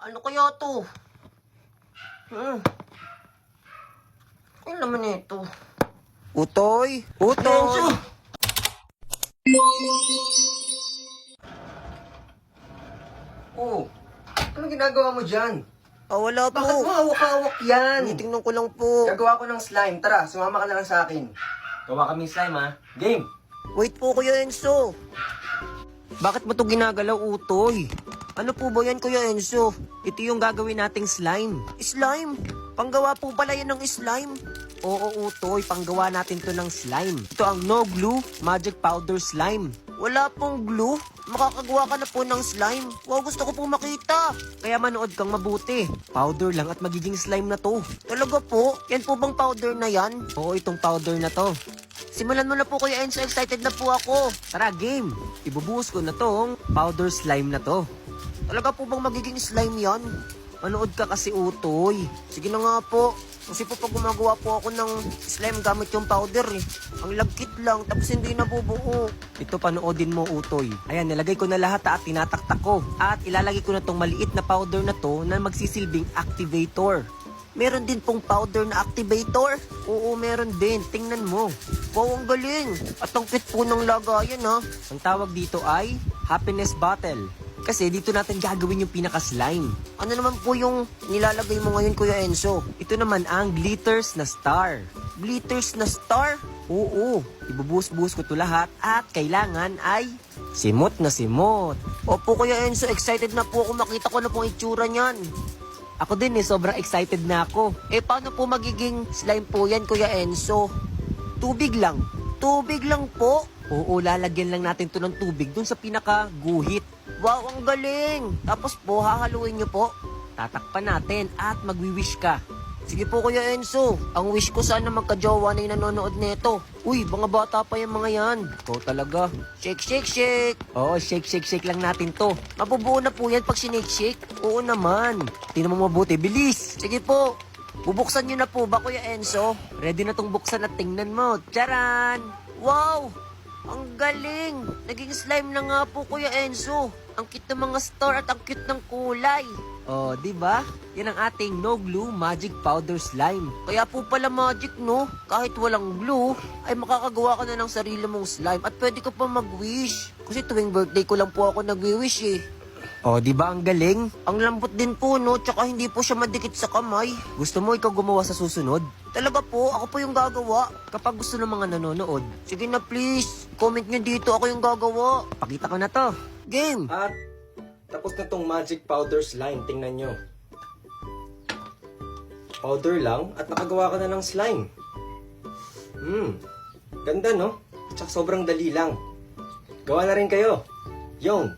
Ano kaya to? Hmm. Ano naman ito? Utoy! Utoy! Enzo! Oh, ano ginagawa mo dyan? Ah, wala po. Bakit mo hawak-hawak yan? Tinitingnan ko lang po. Gagawa ko ng slime. Tara, sumama ka na lang sa akin. Gawa kami slime ha. Game! Wait po, Kuya Enzo. Bakit mo to ginagalaw, Utoy? Ano po ba yan, Kuya Enzo? Ito yung gagawin nating slime. Slime? Panggawa po pala yan ng slime? Oo, Utoy. Panggawa natin to ng slime. Ito ang No Glue Magic Powder Slime. Wala pong glue. Makakagawa ka na po ng slime. Wow, gusto ko pong makita. Kaya manood kang mabuti. Powder lang at magiging slime na to. Talaga po? Yan po bang powder na yan? Oo, itong powder na to. Simulan mo na po Kuya Enzo, excited na po ako. Tara, game. Ibubuhos ko na tong powder slime na to. Talaga po bang magiging slime yan? Manood ka kasi utoy. Sige na nga po. Kasi po pag gumagawa po ako ng slime gamit yung powder eh. Ang lagkit lang tapos hindi nabubuo. Ito panoodin mo utoy. Ayan, nilagay ko na lahat at tinataktak ko. At ilalagay ko na tong maliit na powder na to na magsisilbing activator. Meron din pong powder na activator. Oo, meron din. Tingnan mo. Wow, ang galing. At ang cute po ng lagayan ha. Ang tawag dito ay happiness bottle. Kasi dito natin gagawin yung pinaka-slime. Ano naman po yung nilalagay mo ngayon, Kuya Enzo? Ito naman ang glitters na star. Glitters na star? Oo, ibubuhos-buhos ko to lahat at kailangan ay simot na simot. Opo, Kuya Enzo, excited na po ako makita ko na pong itsura niyan. Ako din eh, sobrang excited na ako. Eh, paano po magiging slime po yan, Kuya Enzo? Tubig lang. Tubig lang po? Oo, lalagyan lang natin to ng tubig dun sa pinaka-guhit. Wow, ang galing! Tapos po, hahaluin nyo po. Tatakpan natin at magwi-wish ka. Sige po, Kuya Enzo. Ang wish ko sana magka-jowa na yung nanonood nito. Uy, mga bata pa yung mga yan. Ikaw talaga. Shake, shake, shake. Oo, shake, shake, shake lang natin to. Mabubuo na po yan pag sinake-shake. Oo naman. Tingnan mo mabuti. Bilis. Sige po. Bubuksan nyo na po ba, Kuya Enzo? Ready na tong buksan at tingnan mo. Charan! Wow! Ang galing! Naging slime na nga po, Kuya Enzo. Ang cute ng mga star at ang cute ng kulay. Oh, di ba? Yan ang ating no glue magic powder slime. Kaya po pala magic, no? Kahit walang glue, ay makakagawa ka na ng sarili mong slime at pwede ka pa mag-wish. Kasi tuwing birthday ko lang po ako nag-wish eh. Oh, di ba ang galing? Ang lambot din po, no? Tsaka hindi po siya madikit sa kamay. Gusto mo ikaw gumawa sa susunod? Talaga po, ako po yung gagawa. Kapag gusto ng mga nanonood, sige na please, comment nyo dito, ako yung gagawa. Pakita ko na to. Game! At tapos na tong magic powder slime. Tingnan nyo. Powder lang at nakagawa ka na ng slime. Hmm. Ganda no? At saka sobrang dali lang. Gawa na rin kayo. Yung.